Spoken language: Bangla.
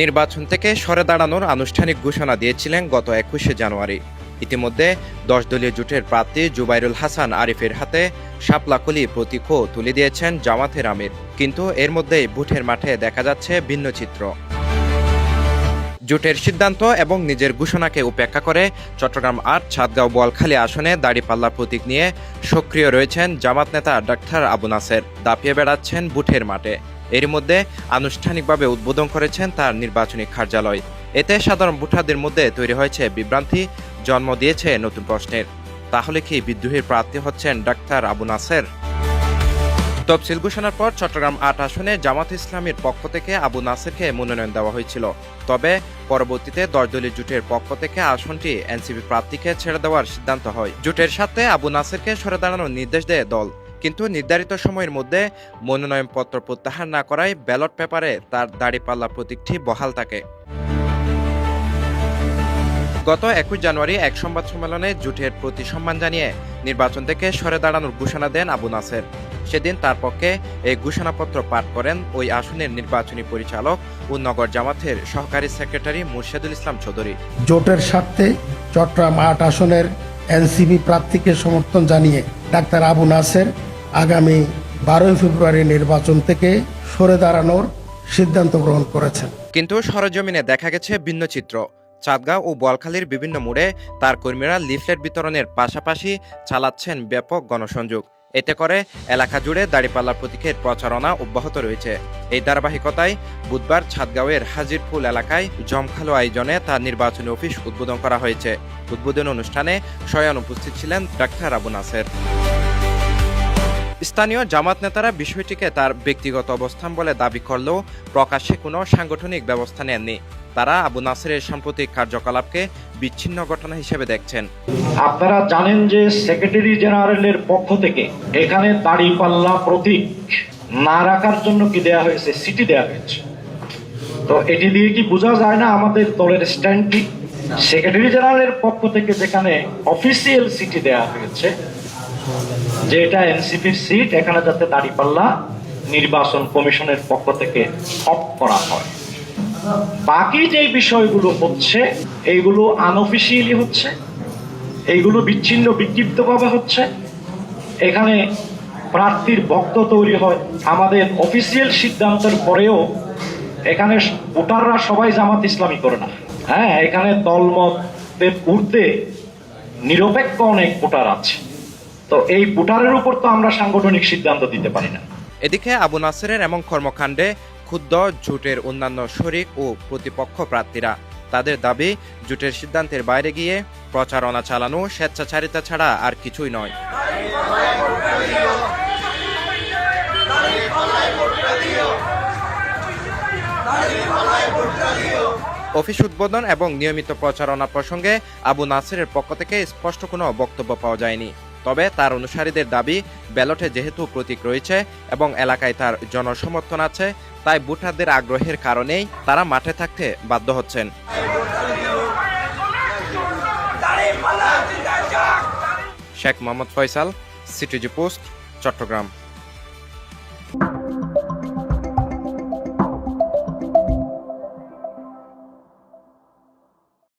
নির্বাচন থেকে সরে দাঁড়ানোর আনুষ্ঠানিক ঘোষণা দিয়েছিলেন গত একুশে জানুয়ারি। ইতিমধ্যে দশ দলীয় জোটের প্রার্থী জুবাইরুল হাসান আরিফের হাতে শাপলাকলি প্রতীকও তুলে দিয়েছেন জামাতের আমির। কিন্তু এর মধ্যেই বুথের মাঠে দেখা যাচ্ছে ভিন্ন চিত্র। জোটের সিদ্ধান্ত এবং নিজের ঘোষণাকে উপেক্ষা করে চট্টগ্রাম আট ছাদগাঁও বোয়ালখালী আসনে দাড়িপাল্লা প্রতীক নিয়ে সক্রিয় রয়েছেন জামাত নেতা ডাক্তার আবু নাসের। দাপিয়ে বেড়াচ্ছেন বুথের মাঠে। এর মধ্যে আনুষ্ঠানিকভাবে উদ্বোধন করেছেন তার নির্বাচনী কার্যালয়। এতে সাধারণ ভোটারদের মধ্যে তৈরি হয়েছে বিভ্রান্তি, জন্ম দিয়েছে নতুন প্রশ্নের। তাহলে কি বিদ্রোহীর প্রার্থী হচ্ছেন ডাক্তার আবু নাসের? তফসিল ঘোষণার পর চট্টগ্রাম আট আসনে জামাত ইসলামের পক্ষ থেকে আবু নাসেরকে মনোনয়ন দেওয়া হয়েছিল। তবে পরবর্তীতে দশ দলীয় জোটের পক্ষ থেকে আসনটি এনসিপি প্রার্থীকে ছেড়ে দেওয়ার সিদ্ধান্ত হয়। জোটের সাথে আবু নাসেরকে সরে দাঁড়ানোর নির্দেশ দেয় দল। কিন্তু নির্ধারিত সময়ের মধ্যে মনোনয়নপত্র প্রত্যাহার না করায় ব্যালট পেপারে তার দাড়িপাল্লা প্রতীকটি বহাল থাকে। গত একুশ জানুয়ারি এক সংবাদ সম্মেলনে জোটের প্রতি সম্মান জানিয়ে নির্বাচন থেকে সরে দাঁড়ানোর ঘোষণা দেন আবু নাসের। সেদিন তার পক্ষে এই ঘোষণাপত্র পাঠ করেন ওই আসনের নির্বাচনী পরিচালক ও নগর জামাতের সহকারী সেক্রেটারি মুর্শেদুল ইসলাম চৌধুরী। জোটের স্বার্থে চট্টগ্রাম আট আসনের এনসিপি প্রার্থীকে সমর্থন জানিয়ে ডাক্তার আবু নাসের আগামী বারোই ফেব্রুয়ারি নির্বাচন থেকে সরে দাঁড়ানোর সিদ্ধান্ত গ্রহণ করেছেন। কিন্তু সরজমিনে দেখা গেছে ভিন্ন চিত্র। চাঁদগাঁও ও বোয়ালখালীর বিভিন্ন মোড়ে তার কর্মীরা লিফলেট বিতরণের পাশাপাশি চালাচ্ছেন ব্যাপক গণসংযোগ। এতে করে এলাকা জুড়ে দাড়িপাল্লা প্রতীকের প্রচারণা অব্যাহত রয়েছে। এই ধারাবাহিকতায় বুধবার ছাদগাঁওয়ের হাজিরপুল এলাকায় জমখালো আয়োজনে তার নির্বাচনী অফিস উদ্বোধন করা হয়েছে। উদ্বোধন অনুষ্ঠানে স্বয়ং উপস্থিত ছিলেন ডাক্তার আবু নাসের। স্থানীয় জামাত নেতারা বিষয়টিকে তার ব্যক্তিগত অবস্থান বলে দাবি করলেও প্রকাশ্যে কোনো সাংগঠনিক ব্যবস্থা নেননি। তারা আবু নাসেরের সাম্প্রতিক কার্যকলাপকে বিচ্ছিন্ন ঘটনা হিসেবে দেখছেন। আপনারা জানেন যে সেক্রেটারি জেনারেলের পক্ষ থেকে এখানে দাড়িপাল্লা প্রতীক না রাখার জন্য কি দেয়া হয়েছে, সিটি দেয়া হয়েছে। তো এটি দিয়ে কি বোঝা যায় না আমাদের দলের স্ট্যান্ডটি? সেক্রেটারি জেনারেলের পক্ষ থেকে যেখানে অফিসিয়াল সিটি দেয়া হয়েছে যে এটা এনসিপির সিট এখানে যাতে দাড়িপাল্লা নির্বাচন কমিশনের পক্ষ থেকে অফ করা হয়। বাকি যে বিষয়গুলো হচ্ছে, এইগুলো আনঅফিসিয়ালি হচ্ছে, এইগুলো বিচ্ছিন্ন বিক্ষিপ্তভাবে হচ্ছে। এখানে প্রার্থীর ভক্ত তৈরি হয়। আমাদের অফিসিয়াল সিদ্ধান্তের পরেও এখানে ভোটাররা সবাই জামাত ইসলামী করে না। হ্যাঁ এখানে দলমতের ঊর্ধ্বে নিরপেক্ষ অনেক ভোটার আছে। তো এই ভোটারের উপর তো আমরা সাংগঠনিক সিদ্ধান্ত দিতে পারি না। এদিকে আবু নাসেরের এমন কর্মকাণ্ডে ক্ষুব্ধ জোটের অন্যান্য শরিক ও প্রতিপক্ষ প্রার্থীরা। তাদের দাবি, জোটের সিদ্ধান্তের বাইরে গিয়ে প্রচারণা চালানো স্বেচ্ছাচারিতা ছাড়া আর কিছুই নয়। অফিস উদ্বোধন এবং নিয়মিত প্রচারণা প্রসঙ্গে আবু নাসিরের পক্ষ থেকে স্পষ্ট কোনো বক্তব্য পাওয়া যায়নি। তবে তার অনুসারীদের দাবি, ব্যালটে যেহেতু প্রতীক রয়েছে এবং এলাকায় তার জনসমর্থন আছে, তাই ভোটারদের আগ্রহের কারণেই তারা মাঠে থাকতে বাধ্য হচ্ছেন। Sheikh Mohammad Faisal, CTG post, Chattogram.